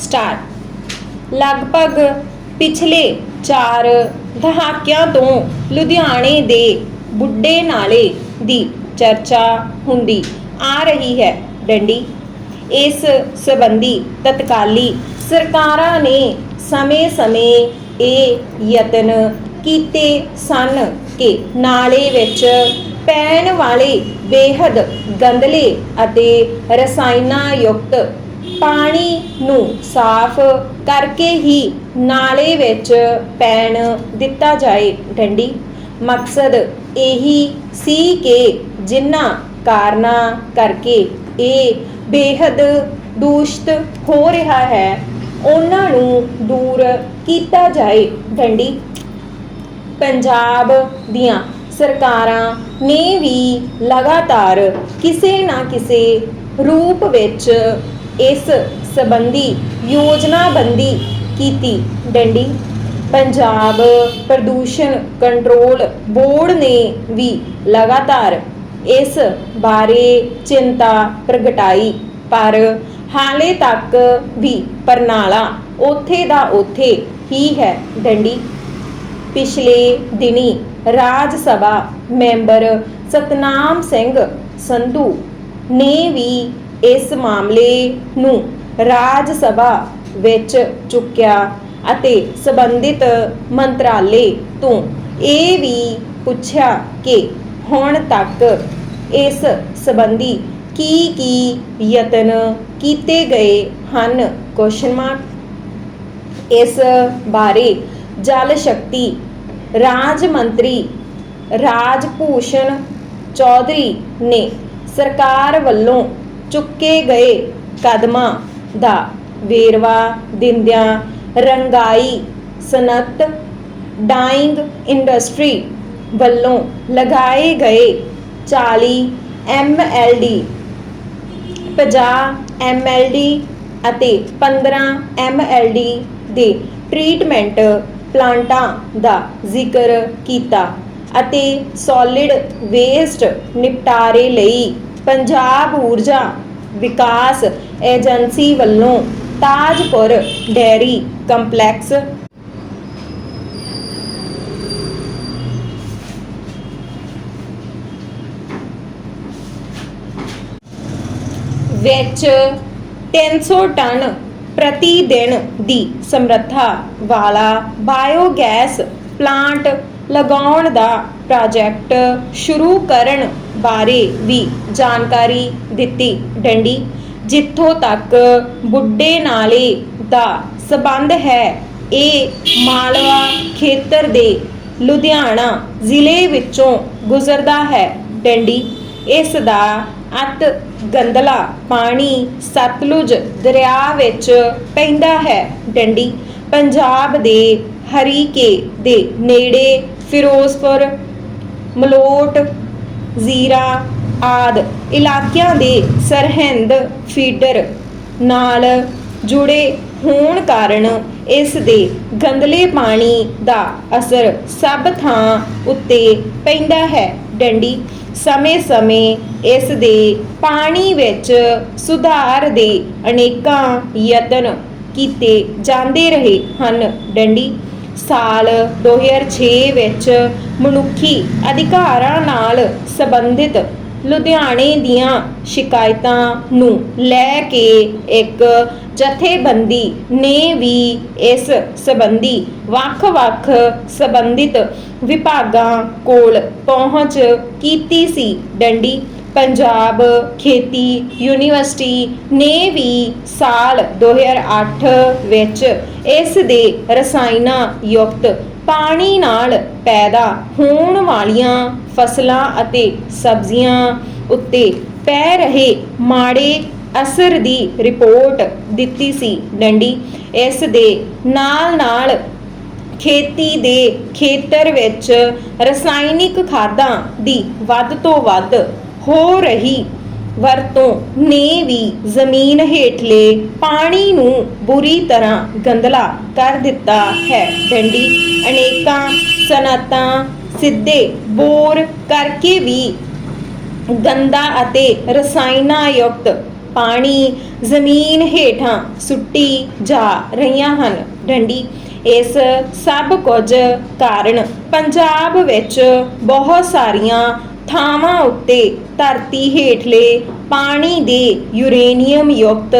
Star ਲਗਭਗ ਪਿਛਲੇ 4 ਦਹਾਕਿਆਂ ਤੋਂ ਲੁਧਿਆਣੇ ਦੇ ਬੁੱਢੇ ਨਾਲੇ ਦੀ ਚਰਚਾ ਹੁੰਦੀ ਆ ਰਹੀ ਹੈ ਡੰਡੀ। ਇਸ ਸੰਬੰਧੀ ਤਤਕਾਲੀ ਸਰਕਾਰਾਂ ਨੇ ਸਮੇਂ-ਸਮੇਂ ਇਹ ਯਤਨ ਕੀਤੇ ਸਨ ਕਿ ਨਾਲੇ ਵਿੱਚ ਪੈਣ ਵਾਲੇ ਬੇਹੱਦ ਗੰਦਲੇ ਅਤੇ ਰਸਾਇਣਾਂ ਯੁਕਤ ਪਾਣੀ ਨੂੰ ਸਾਫ਼ ਕਰਕੇ ਹੀ ਨਾਲੇ ਵਿੱਚ ਪੈਣ ਦਿੱਤਾ ਜਾਏ। ਡੰਡੀ ਮਕਸਦ ਇਹੀ ਸੀ ਕਿ ਜਿਨ੍ਹਾਂ ਕਾਰਨਾਂ ਕਰਕੇ ਇਹ ਬੇਹੱਦ ਦੂਸ਼ਿਤ ਹੋ ਰਿਹਾ ਹੈ, ਉਹਨਾਂ ਨੂੰ ਦੂਰ ਕੀਤਾ ਜਾਏ। ਡੰਡੀ ਪੰਜਾਬ ਦੀਆਂ ਸਰਕਾਰਾਂ ਨੇ ਵੀ ਲਗਾਤਾਰ ਕਿਸੇ ਨਾ ਕਿਸੇ ਰੂਪ ਵਿੱਚ ਇਸ ਸੰਬੰਧੀ ਯੋਜਨਾਬੰਦੀ ਕੀਤੀ। ਡੰਡੀ, ਪੰਜਾਬ ਪ੍ਰਦੂਸ਼ਣ ਕੰਟਰੋਲ ਬੋਰਡ ਨੇ ਵੀ ਲਗਾਤਾਰ ਇਸ ਬਾਰੇ ਚਿੰਤਾ ਪ੍ਰਗਟਾਈ, ਪਰ ਹਾਲੇ ਤੱਕ ਵੀ ਪਰਨਾਲਾ ਉੱਥੇ ਦਾ ਉੱਥੇ ਹੀ ਹੈ। ਡੰਡੀ, ਪਿਛਲੇ ਦਿਨੀ ਰਾਜ ਸਭਾ ਮੈਂਬਰ ਸਤਨਾਮ ਸਿੰਘ ਸੰਧੂ ਨੇ ਵੀ ਇਸ ਮਾਮਲੇ ਨੂੰ ਰਾਜ ਸਭਾ ਵਿੱਚ ਚੁੱਕਿਆ ਅਤੇ ਸੰਬੰਧਿਤ ਮੰਤਰਾਲੇ ਤੋਂ ਇਹ ਵੀ ਪੁੱਛਿਆ ਕਿ ਹੁਣ ਤੱਕ ਇਸ ਸੰਬੰਧੀ ਕੀ ਕੀ ਯਤਨ ਕੀਤੇ ਗਏ ਹਨ? ਕੁਐਸਚਨ ਮਾਰਕ ਇਸ ਬਾਰੇ ਜਲ ਸ਼ਕਤੀ ਰਾਜ ਮੰਤਰੀ ਰਾਜ ਭੂਸ਼ਣ ਚੌਧਰੀ ਨੇ ਸਰਕਾਰ ਵੱਲੋਂ ਚੁੱਕੇ ਗਏ ਕਦਮਾਂ ਦਾ ਵੇਰਵਾ ਦਿੰਦਿਆਂ ਰੰਗਾਈ ਸਨਅਤ ਡਾਈਂਗ ਇੰਡਸਟਰੀ ਵੱਲੋਂ ਲਗਾਏ ਗਏ 40 ਐਮਐਲਡੀ 50 ਐਮਐਲਡੀ ਅਤੇ 15 ਐਮਐਲਡੀ ਦੇ ਟ੍ਰੀਟਮੈਂਟ ਪਲਾਂਟਾਂ ਦਾ ਜ਼ਿਕਰ ਕੀਤਾ ਅਤੇ ਸੋਲਿਡ ਵੇਸਟ ਨਿਪਟਾਰੇ ਲਈ ਪੰਜਾਬ ਊਰਜਾ ਵਿਕਾਸ ਏਜੰਸੀ ਵੱਲੋਂ ਤਾਜਪੁਰ ਡੈਰੀ ਕੰਪਲੈਕਸ ਵਿੱਚ 300 ਟਨ ਪ੍ਰਤੀ ਦਿਨ ਦੀ ਸਮਰੱਥਾ ਵਾਲਾ ਬਾਇਓਗੈਸ ਪਲਾਂਟ ਲਗਾਉਣ ਦਾ ਪ੍ਰੋਜੈਕਟ ਸ਼ੁਰੂ ਕਰਨ ਬਾਰੇ ਵੀ ਜਾਣਕਾਰੀ ਦਿੱਤੀ ਡੰਡੀ, ਜਿੱਥੋਂ ਤੱਕ ਬੁੱਢੇ ਨਾਲੇ ਦਾ ਸਬੰਧ ਹੈ, ਇਹ ਮਾਲਵਾ ਖੇਤਰ ਦੇ ਲੁਧਿਆਣਾ ਜ਼ਿਲ੍ਹੇ ਵਿੱਚੋਂ ਗੁਜ਼ਰਦਾ ਹੈ। ਡੰਡੀ, ਇਸ ਦਾ ਅਤ ਗੰਦਲਾ ਪਾਣੀ ਸਤਲੁਜ ਦਰਿਆ ਵਿੱਚ ਪੈਂਦਾ ਹੈ। ਡੰਡੀ, ਪੰਜਾਬ ਦੇ ਹਰੀਕੇ ਦੇ ਨੇੜੇ ਫਿਰੋਜ਼ਪੁਰ, ਮਲੋਟ, ਜ਼ੀਰਾ ਆਦ ਇਲਾਕਿਆਂ ਦੇ ਸਰਹੰਦ ਫੀਡਰ ਨਾਲ ਜੁੜੇ ਹੋਣ ਕਾਰਨ ਇਸ ਦੇ ਗੰਦਲੇ ਪਾਣੀ ਦਾ ਅਸਰ ਸਭ ਥਾਂ ਉੱਤੇ ਪੈਂਦਾ ਹੈ। ਡੰਡੀ ਸਮੇਂ-ਸਮੇਂ ਇਸ ਦੇ ਪਾਣੀ ਵਿੱਚ ਸੁਧਾਰ ਦੇ ਅਨੇਕਾਂ ਯਤਨ ਕੀਤੇ ਜਾਂਦੇ ਰਹੇ ਹਨ। ਡੰਡੀ ਸਾਲ 2006 ਵਿੱਚ ਮਨੁੱਖੀ ਅਧਿਕਾਰਾਂ ਨਾਲ ਸੰਬੰਧਿਤ ਲੁਧਿਆਣੇ ਦੀਆਂ ਸ਼ਿਕਾਇਤਾਂ ਨੂੰ ਲੈ ਕੇ ਇੱਕ ਜਥੇਬੰਦੀ ਨੇ ਵੀ ਇਸ ਸੰਬੰਧੀ ਵੱਖ-ਵੱਖ ਸੰਬੰਧਿਤ ਵਿਭਾਗਾਂ ਕੋਲ ਪਹੁੰਚ ਕੀਤੀ ਸੀ। ਡੰਡੀ ਪੰਜਾਬ ਖੇਤੀ ਯੂਨੀਵਰਸਿਟੀ ਨੇ ਵੀ ਸਾਲ 2008 ਵਿੱਚ ਇਸ ਦੇ ਰਸਾਇਣਾਂ ਯੁਕਤ ਪਾਣੀ ਨਾਲ ਪੈਦਾ ਹੋਣ ਵਾਲੀਆਂ ਫਸਲਾਂ ਅਤੇ ਸਬਜ਼ੀਆਂ ਉੱਤੇ ਪੈ ਰਹੇ ਮਾੜੇ ਅਸਰ ਦੀ ਰਿਪੋਰਟ ਦਿੱਤੀ ਸੀ ਡੰਡੀ। ਇਸ ਦੇ ਨਾਲ-ਨਾਲ ਖੇਤੀ ਦੇ ਖੇਤਰ ਵਿੱਚ ਰਸਾਇਣਿਕ ਖਾਦਾਂ ਦੀ ਵੱਧ ਤੋਂ ਵੱਧ ਹੋ ਰਹੀ। ਵਰਤੋਂ ਨੇ ਵੀ ਜ਼ਮੀਨ ਹੇਠਲੇ ਪਾਣੀ ਨੂੰ ਬੁਰੀ ਤਰ੍ਹਾਂ ਗੰਦਲਾ ਕਰ ਦਿੱਤਾ ਹੈ। ਡੰਡੀ ਅਨੇਕਾਂ ਸਨਅਤਾਂ ਸਿੱਧੇ ਬੋਰ ਕਰਕੇ ਵੀ ਗੰਦਾ ਅਤੇ ਰਸਾਇਣਾਂ ਯੁਕਤ ਪਾਣੀ ਜ਼ਮੀਨ ਹੇਠਾਂ ਸੁੱਟੀ ਜਾ ਰਹੀਆਂ ਹਨ। ਡੰਡੀ, ਇਸ ਸਭ ਕੁਝ ਕਾਰਨ ਪੰਜਾਬ ਵਿੱਚ ਬਹੁਤ ਸਾਰੀਆਂ ਥਾਵਾਂ ਉੱਤੇ ਧਰਤੀ ਹੇਠਲੇ ਪਾਣੀ ਦੇ ਯੂਰੇਨੀਅਮ ਯੁਕਤ